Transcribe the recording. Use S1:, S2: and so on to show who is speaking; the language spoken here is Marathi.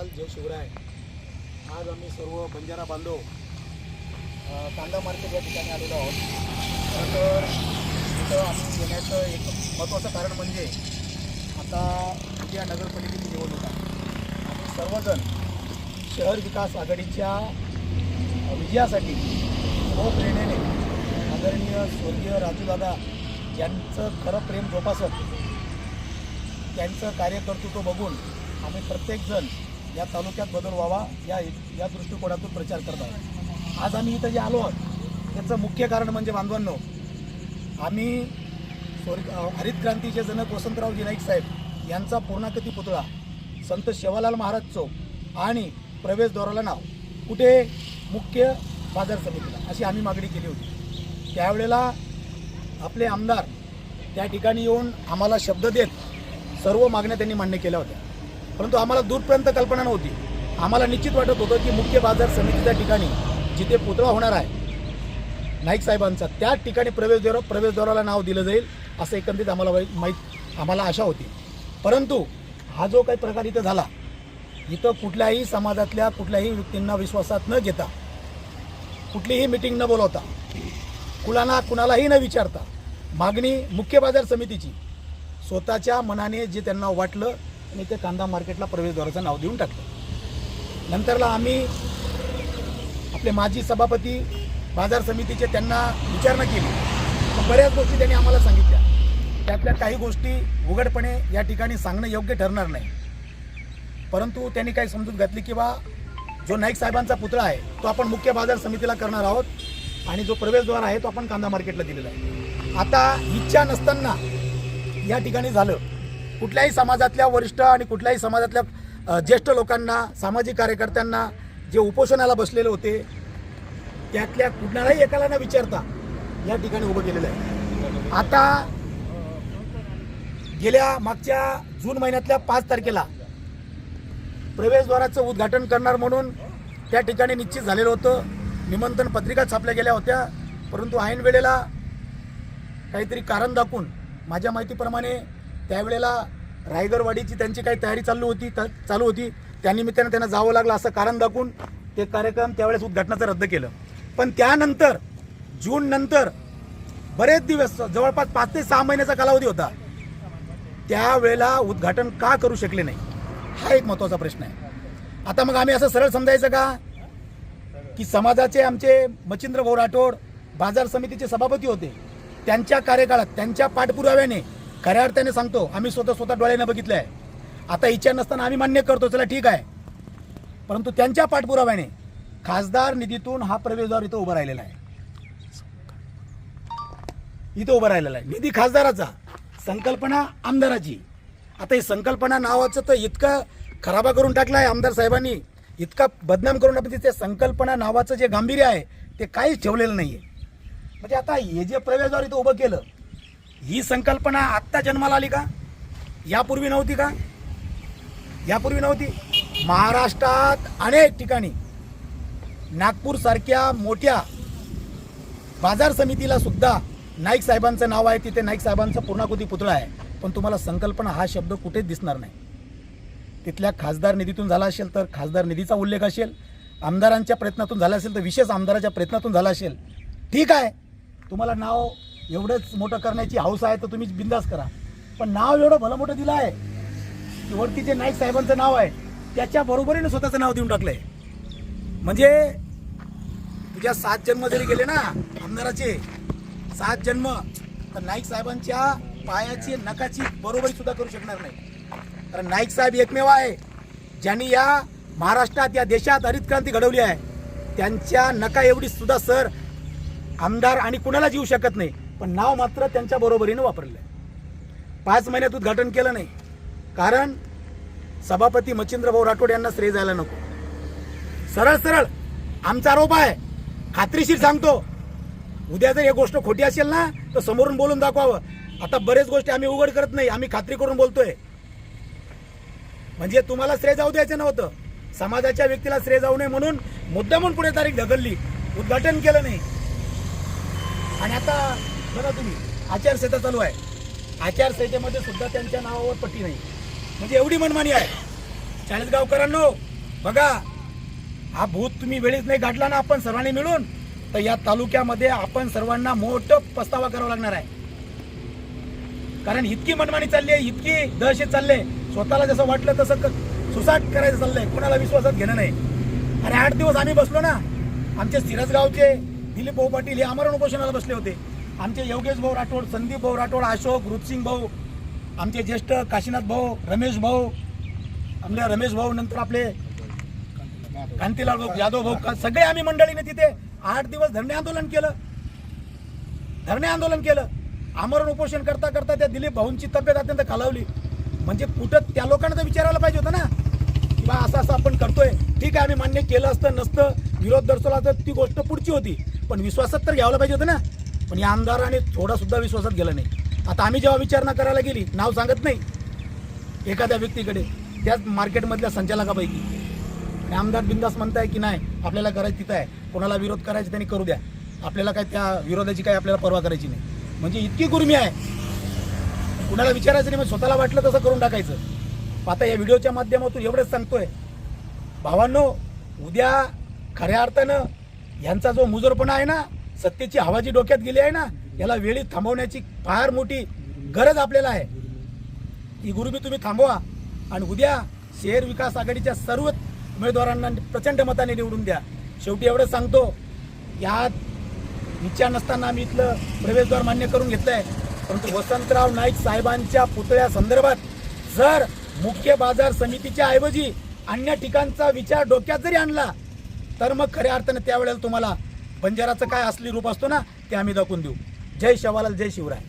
S1: महाकाल जय शिवराय आज आम्ही सर्व बंजारा बांधव कांदा मार्केट या ठिकाणी आलेलो आहोत. खरं तर इथं आम्ही येण्याचं एक महत्त्वाचं कारण म्हणजे आता उद्या नगरपालिकेची निवडणूक आहे. आम्ही सर्वजण शहर विकास आघाडीच्या विजयासाठी स्वप्रेरणेने आदरणीय स्वर्गीय राजूदादा यांचं खरं प्रेम जोपासत त्यांचं कार्यकर्तृत्व बघून आम्ही प्रत्येकजण या तालुक्यात बदल व्हावा या या दृष्टिकोनातून प्रचार करत आहोत आज आम्ही इथं जे आलो आहोत त्याचं मुख्य कारण म्हणजे बांधवांनो आम्ही स्वर्ग हरित क्रांतीचे जनक वसंतरावजी नाईक साहेब यांचा पूर्णाकृती पुतळा संत शेवालाल महाराज चौक आणि प्रवेशद्वाराला नाव कुठे मुख्य बाजार समितीला अशी आम्ही मागणी केली होती. त्यावेळेला आपले आमदार त्या ठिकाणी येऊन आम्हाला शब्द देत सर्व मागण्या त्यांनी मान्य केल्या होत्या. परंतु आम्हाला दूरपर्यंत कल्पना नव्हती. आम्हाला निश्चित वाटत होतं की मुख्य बाजार समितीच्या ठिकाणी जिथे पुतळा होणार आहे नाईक साहेबांचा त्या ठिकाणी प्रवेशद्वार प्रवेशद्वाराला नाव दिलं जाईल असं एकंदरीत आम्हाला माहीत आम्हाला आशा होती. परंतु हा जो काही प्रकार इथं झाला इथं कुठल्याही समाजातल्या कुठल्याही व्यक्तींना विश्वासात न घेता कुठलीही मिटिंग न बोलवता कुणाला कुणालाही न विचारता मागणी मुख्य बाजार समितीची स्वतःच्या मनाने जे त्यांना वाटलं आणि ते कांदा मार्केटला प्रवेशद्वाराचं नाव देऊन टाकलं. नंतरला आम्ही आपले माजी सभापती बाजार समितीचे त्यांना विचारणा केली. बऱ्याच गोष्टी त्यांनी आम्हाला सांगितल्या. त्यातल्या काही गोष्टी उघडपणे या ठिकाणी सांगणं योग्य ठरणार नाही. परंतु त्यांनी काही समजूत घातली की बा जो नाईक साहेबांचा पुतळा आहे तो आपण मुख्य बाजार समितीला करणार आहोत आणि जो प्रवेशद्वार आहे तो आपण कांदा मार्केटला दिलेला आहे. आता इच्छा नसताना या ठिकाणी झालं. कुठल्याही समाजातल्या वरिष्ठ आणि कुठल्याही समाजातल्या ज्येष्ठ लोकांना सामाजिक कार्यकर्त्यांना जे उपोषणाला बसलेले होते त्यातल्या कुणालाही एकाला न विचारता या ठिकाणी उभं केलेलं आहे. आता गेल्या मागच्या जून महिन्यातल्या पाच तारखेला प्रवेशद्वाराचं उद्घाटन करणार म्हणून त्या ठिकाणी निश्चित झालेलं होतं. निमंत्रण पत्रिका छापल्या गेल्या होत्या. परंतु ऐन वेळेला काहीतरी कारण दाखवून माझ्या माहितीप्रमाणे त्यावेळेला रायगडवाडीची त्यांची काही तयारी चालू होती चालू होती. त्यानिमित्तानं त्यांना जावं लागलं असं कारण दाखवून ते कार्यक्रम त्यावेळेस उद्घाटनाचं रद्द केलं. पण त्यानंतर जून नंतर बरेच दिवस जवळपास पाच ते सहा महिन्याचा कालावधी होता. त्यावेळेला उद्घाटन का करू शकले नाही? हा एक महत्त्वाचा प्रश्न आहे. आता मग आम्ही असं सरळ समजायचं का? की समाजाचे आमचे मच्छिंद्र भाऊ राठोड बाजार समितीचे सभापती होते. त्यांच्या कार्यकाळात त्यांच्या पाठपुराव्याने खऱ्या अर्थाने सांगतो आम्ही स्वतः स्वतः डोळ्याने बघितलं आहे आता इच्छा नसताना आम्ही मान्य करतो चला ठीक आहे. परंतु त्यांच्या पाठपुराव्याने खासदार निधीतून हा प्रवेशद्वार इथं उभा राहिलेला आहे. इथं उभा राहिलेला आहे. निधी खासदाराचा संकल्पना आमदाराची. आता ही संकल्पना नावाचं तर इतकं खराबा करून टाकलं आहे आमदार साहेबांनी. इतका बदनाम करून टाकलं ते संकल्पना नावाचं जे गांभीर्य आहे ते काहीच ठेवलेलं नाही आहे म्हणजे आता हे जे प्रवेशद्वार इथं उभं केलं ही संकल्पना आत्ता जन्माला आली का? यापूर्वी नव्हती का? यापूर्वी नव्हती. महाराष्ट्रात अनेक ठिकाणी नागपूरसारख्या मोठ्या बाजार समितीला सुद्धा नाईक साहेबांचं नाव आहे. तिथे नाईक साहेबांचा पूर्णाकृती पुतळा आहे. पण तुम्हाला संकल्पना हा शब्द कुठेच दिसणार नाही. तिथल्या खासदार निधीतून झाला असेल तर खासदार निधीचा उल्लेख असेल. आमदारांच्या प्रयत्नातून झाला असेल तर विशेष आमदाराच्या प्रयत्नातून झाला असेल. ठीक आहे. तुम्हाला नाव एवढंच मोठं करण्याची हौस आहे तर तुम्ही बिंदास करा. पण नाव एवढं भलं मोठं दिलं आहे की वरती जे नाईक साहेबांचं नाव आहे त्याच्या बरोबरीनं स्वतःचं नाव देऊन टाकलंय. म्हणजे तुझ्या सात जन्म जरी गेले ना आमदाराचे सात जन्म तर नाईक साहेबांच्या पायाची नकाची बरोबरी सुद्धा करू शकणार नाही. कारण नाईक साहेब एकमेव आहे ज्यांनी या महाराष्ट्रात या देशात हरित क्रांती घडवली आहे. त्यांच्या नका एवढी सुद्धा सर आमदार आणि कुणालाच जीव शकत नाही. पण नाव मात्र त्यांच्या बरोबरीनं वापरलं आहे पाच महिन्यात उद्घाटन केलं नाही. कारण सभापती मच्छिंद्र भाऊ राठोड यांना श्रेय जायला नको. सरळ सरळ आमचा आरोप आहे. खात्रीशीर सांगतो. उद्या जर ही गोष्ट खोटी असेल ना तर समोरून बोलून दाखवावं. आता बरेच गोष्टी आम्ही उघड करत नाही आम्ही खात्री करून बोलतोय. म्हणजे तुम्हाला श्रेय जाऊ द्यायचं नव्हतं. समाजाच्या व्यक्तीला श्रेय जाऊ नये म्हणून मुद्दा म्हणून पुढे तारीख ढकलली. उद्घाटन केलं नाही. आणि आता बघा तुम्ही आचारसंहिता चालू आहे. आचारसंहितेमध्ये सुद्धा त्यांच्या नावावर पट्टी नाही. म्हणजे एवढी मनमानी आहे. चाळीसगावकरांनो बघा हा भूत तुम्ही वेळीच नाही गाठला ना आपण सर्वांनी मिळून तर या तालुक्यामध्ये आपण सर्वांना मोठं पस्तावा करावा लागणार आहे. कारण इतकी मनमानी चालली आहे इतकी दहशत चालले स्वतःला जसं वाटलं तसं सुसाट करायचं चाललंय. कोणाला विश्वासात घेणं नाही. आणि आठ दिवस आम्ही बसलो ना. आमचे सिरसगावचे दिलीप भाऊ पाटील हे आमरण उपोषणाला बसले होते. आमचे योगेश भाऊ राठोड संदीप भाऊ राठोड अशोक रुपसिंग भाऊ आमचे ज्येष्ठ काशीनाथ भाऊ रमेश भाऊ आपले रमेश भाऊ नंतर आपले कांतीलाल भाऊ यादव भाऊ का- सगळे आम्ही मंडळीने तिथे आठ दिवस धरणे आंदोलन केलं. धरणे आंदोलन केलं. आमरण उपोषण करता करता त्या दिलीप भाऊंची तब्येत अत्यंत खालावली. म्हणजे कुठं त्या लोकांना तर विचारायला पाहिजे होतं ना. की बा असं असं आपण करतोय. ठीक आहे आम्ही मान्य केलं असतं नसतं. विरोध दर्शवला तर ती गोष्ट पुढची होती. पण विश्वासात तर घ्यायला पाहिजे होतं ना. पण या आमदाराने थोडा सुद्धा विश्वासात गेला नाही. आता आम्ही जेव्हा विचारणा करायला गेली नाव सांगत नाही. एखाद्या व्यक्तीकडे त्याच मार्केटमधल्या संचालकापैकी. आणि आमदार बिंदास म्हणताय की नाही आपल्याला करायचं तिथं आहे. कोणाला विरोध करायचा त्यांनी करू द्या. आपल्याला काय त्या विरोधाची काय आपल्याला पर्वा करायची नाही. म्हणजे इतकी गुर्मी आहे. कुणाला विचारायचं नाही मग स्वतःला वाटलं तसं करून टाकायचं. आता या व्हिडिओच्या माध्यमातून एवढंच सांगतोय. भावांनो उद्या खऱ्या अर्थानं यांचा जो मुजोरपणा आहे ना सत्तेची हवा जी डोक्यात गेली आहे ना याला वेळी थांबवण्याची फार मोठी गरज आपल्याला आहे. ही गुरुबी तुम्ही थांबवा आणि उद्या शहर विकास आघाडीच्या सर्व उमेदवारांना प्रचंड मताने निवडून द्या. शेवटी एवढं सांगतो यात विचार नसताना आम्ही इथलं प्रवेशद्वार मान्य करून घेतलं आहे परंतु वसंतराव नाईक साहेबांच्या पुतळ्या संदर्भात जर मुख्य बाजार समितीच्या ऐवजी अन्य ठिकाणचा विचार डोक्यात जरी आणला तर मग खऱ्या अर्थानं त्यावेळेला तुम्हाला बंजाराचं काय असली रूप असतो ना ते आम्ही दाखवून देऊ. जय शवालाल जय शिवराय.